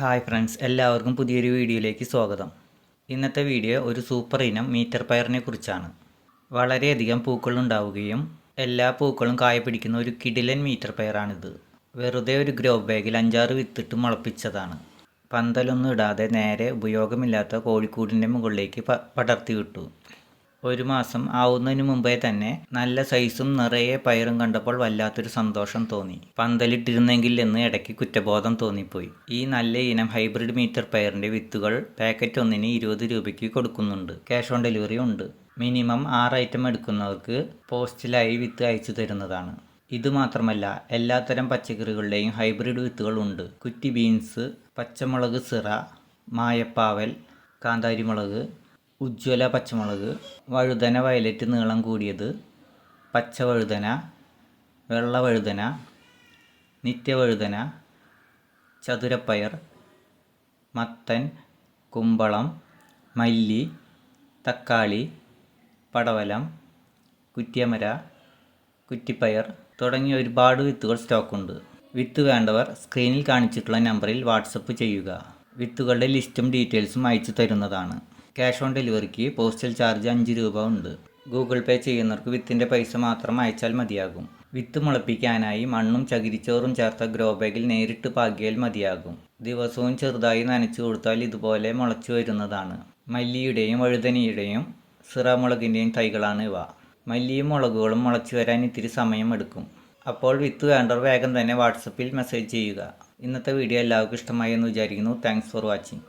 Hi friends എല്ലാവർക്കും പുതിയൊരു വീഡിയോയിലേക്ക് സ്വാഗതം. ഇന്നത്തെ വീഡിയോ ഒരു സൂപ്പർ ഇനം മീറ്റർ പയറിനെ കുറിച്ചാണ്. വളരെയധികം പൂക്കളുണ്ടാവുകയും എല്ലാ പൂക്കളും കായ പിടിക്കുന്ന ഒരു കിടിലൻ മീറ്റർ പയറാണിത്. വെറുതെ ഒരു ഗ്രോ ബാഗിൽ അഞ്ചാറ് വിത്തിട്ട് മുളപ്പിച്ചതാണ്. പന്തലൊന്നും ഇടാതെ നേരെ ഉപയോഗമില്ലാത്ത കോഴിക്കൂടിന്റെ മുകളിലേക്ക് പടർത്തി വിട്ടു. ഒരു മാസം ആവുന്നതിന് മുമ്പേ തന്നെ നല്ല സൈസും നിറയെ പയറും കണ്ടപ്പോൾ വല്ലാത്തൊരു സന്തോഷം തോന്നി. പന്തലിട്ടിരുന്നെങ്കിൽ എന്ന് ഇടയ്ക്ക് കുറ്റബോധം തോന്നിപ്പോയി. ഈ നല്ല ഇനം ഹൈബ്രിഡ് മീറ്റർ പയറിന്റെ വിത്തുകൾ പാക്കറ്റ് ഒന്നിന് ഇരുപത് രൂപയ്ക്ക് കൊടുക്കുന്നുണ്ട്. ക്യാഷ് ഓൺ ഡെലിവറി ഉണ്ട്. മിനിമം ആറ് ഐറ്റം എടുക്കുന്നവർക്ക് പോസ്റ്റിലായി വിത്ത് അയച്ചു തരുന്നതാണ്. ഇത് മാത്രമല്ല എല്ലാത്തരം പച്ചക്കറികളുടെയും ഹൈബ്രിഡ് വിത്തുകളുണ്ട് കുറ്റി ബീൻസ് പച്ചമുളക് സിറ മായപ്പാവൽ കാന്താരിമുളക് ഉജ്ജ്വല പച്ചമുളക് വഴുതന വയലറ്റ് നീളം കൂടിയത് പച്ച വഴുതന വെള്ള വഴുതന നിത്യവഴുതന ചതുരപ്പയർ മത്തൻ കുമ്പളം മല്ലി തക്കാളി പടവലം കുറ്റിയമര കുറ്റിപ്പയർ തുടങ്ങിയ ഒരുപാട് വിത്തുകൾ സ്റ്റോക്കുണ്ട്. വിത്ത് വേണ്ടവർ സ്ക്രീനിൽ കാണിച്ചിട്ടുള്ള നമ്പറിൽ വാട്സപ്പ് ചെയ്യുക. വിത്തുകളുടെ ലിസ്റ്റും ഡീറ്റെയിൽസും അയച്ചു തരുന്നതാണ്. ക്യാഷ് ഓൺ ഡെലിവറിക്ക് പോസ്റ്റൽ ചാർജ് അഞ്ച് രൂപ ഉണ്ട്. ഗൂഗിൾ പേ ചെയ്യുന്നവർക്ക് വിത്തിന്റെ പൈസ മാത്രം അയച്ചാൽ മതിയാകും. വിത്ത് മുളപ്പിക്കാനായി മണ്ണും ചകിരിച്ചോറും ചേർത്ത ഗ്രോ ബാഗിൽ നേരിട്ട് പാകിയാൽ മതിയാകും. ദിവസവും ചെറുതായി നനച്ചു കൊടുത്താൽ ഇതുപോലെ മുളച്ചു വരുന്നതാണ്. മല്ലിയുടെയും വഴുതനയുടെയും സിറമുളകിന്റെയും തൈകളാണ് ഇവ. മല്ലിയും മുളകുകളും മുളച്ചു വരാൻ ഇത്തിരി സമയമെടുക്കും. അപ്പോൾ വിത്ത് വേണ്ടവർ വേഗം തന്നെ വാട്സപ്പിൽ മെസ്സേജ് ചെയ്യുക. ഇന്നത്തെ വീഡിയോ എല്ലാവർക്കും ഇഷ്ടമായി എന്ന് വിചാരിക്കുന്നു. Thanks for watching.